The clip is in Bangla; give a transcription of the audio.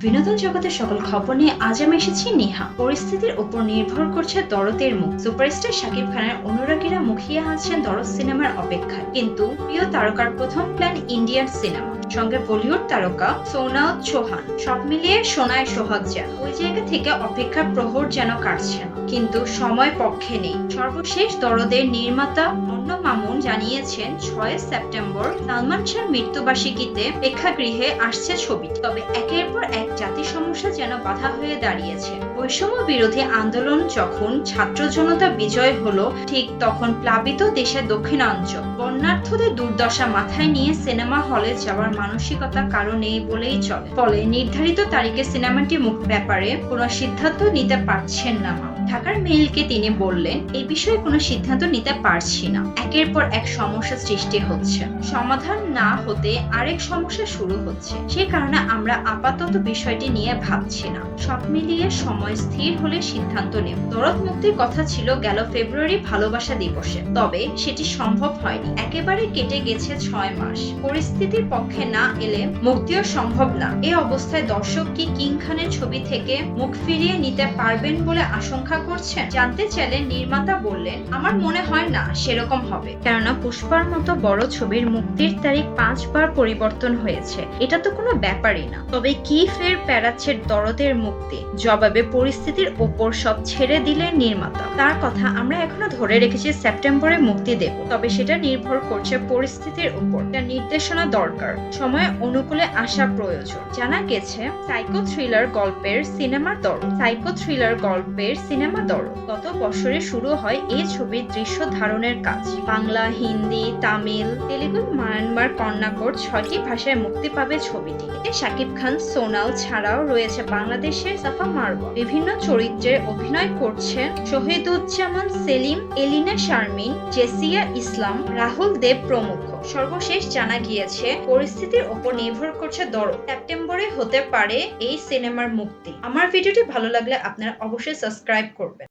বিনোদন জগতের সকল খবর নিয়ে আজ আমি এসেছি নেহা। পরিস্থিতির উপর নির্ভর করছে দরদের মুখ। সুপারস্টার শাকিব খানের অনুরাগীরা মুখিয়ে আছেন দরদ সিনেমার অপেক্ষায়। কিন্তু প্রিয় তারকার প্রথম প্ল্যান ইন্ডিয়ান সিনেমা। সঙ্গে বলিউড তারকা সোনাও চৌহান। সব মিলিয়ে সোনায় সোহাগ যেন। ওই জায়গা থেকে অপেক্ষার প্রহর যেন কাটছে না। কিন্তু সময় পক্ষে নেই। সর্বশেষ দরদের নির্মাতা অন্য মামুন জানিয়েছেন, ছয় সেপ্টেম্বর সালমান শাহর মৃত্যুবার্ষিকীতে প্রেক্ষাগৃহে আসছে ছবিটি। তবে একের পর এক জাতি সমস্যা যেন বাধা হয়ে দাঁড়িয়েছে। বৈষম্য বিরোধী আন্দোলন যখন ছাত্র জনতা বিজয় হলো, ঠিক তখন প্লাবিত দেশের দক্ষিণাঞ্চল। বন্যার্থদের দুর্দশা মাথায় নিয়ে সিনেমা হলে যাওয়ার মানসিকতা কারও নেই বলেই চলে। ফলে নির্ধারিত তারিখে সিনেমাটি মুখ ব্যাপারে কোনো সিদ্ধান্ত নিতে পারছেন না ঢাকার মেইলকে তিনি বললেন, এই বিষয়ে কোনো সিদ্ধান্ত নিতে পারছি না। একের পর এক সমস্যা সৃষ্টি হচ্ছে। সমাধান না হতে আরেক সমস্যা শুরু হচ্ছে। সে কারণে আমরা আপাতত বিষয়টি নিয়ে ভাবছি না। সব মিলিয়ে সময় স্থির হলে সিদ্ধান্ত নেব। দরদ মুক্তির কথা ছিল গেল ফেব্রুয়ারি ভালোবাসা দিবসে। তবে সেটি সম্ভব হয়নি। একেবারে কেটে গেছে ছয় মাস। পরিস্থিতির পক্ষে না এলে মুক্তিও সম্ভব না। এ অবস্থায় দর্শক কি কিং খানের ছবি থেকে মুখ ফিরিয়ে নিতে পারবেন বলে আশঙ্কা করছেন? জানতে চাইলে নির্মাতা বললেন, আমার মনে হয় না সেরকম হবে। কেননা পুষ্পার মতো বড় ছবির মুক্তির তারিখ পাঁচবার পরিবর্তন হয়েছে। এটা তো কোনো ব্যাপারই না। তবে কি ফের প্যারাচ্ছে দরদের মুক্তি? জবাবে পরিস্থিতির ওপর সব ছেড়ে দিলেন নির্মাতা। তার কথা আমরা এখনও ধরে রেখেছি সেপ্টেম্বরে মুক্তি দেব। তবে সেটা নির্ভর করছে পরিস্থিতির উপর তার নির্দেশনা দরকার। সময় অনুকূলে আসা প্রয়োজন। জানা গেছে, সাইকো থ্রিলার গল্পের সিনেমা দর সাইকো থ্রিলার গল্পের সিনেমা দর। গত বছরে শুরু হয় এই ছবির দৃশ্য ধারণের কাজ। বাংলা, হিন্দি, তামিল, তেলেগু, মায়ানমার কন্যাকর ছয়টি ভাষায় মুক্তি পাবে ছবিটি। এতে শাকিব খান, সোনাল ছাড়াও রয়েছে বাংলাদেশের সাফা মারওয়া বিভিন্ন চরিত্রে অভিনয় করছেন শহীদুজ্জামান সেলিম, এলিনা শারমিন, জেসিয়া ইসলাম, রাহুল দেব প্রমুখ। সর্বশেষ জানা গিয়েছে, পরিস্থিতির ওপর নির্ভর করছে দর সেপ্টেম্বরে হতে পারে এই সিনেমার মুক্তি। আমার ভিডিওটি ভালো লাগলে আপনারা অবশ্যই সাবস্ক্রাইব করবেন।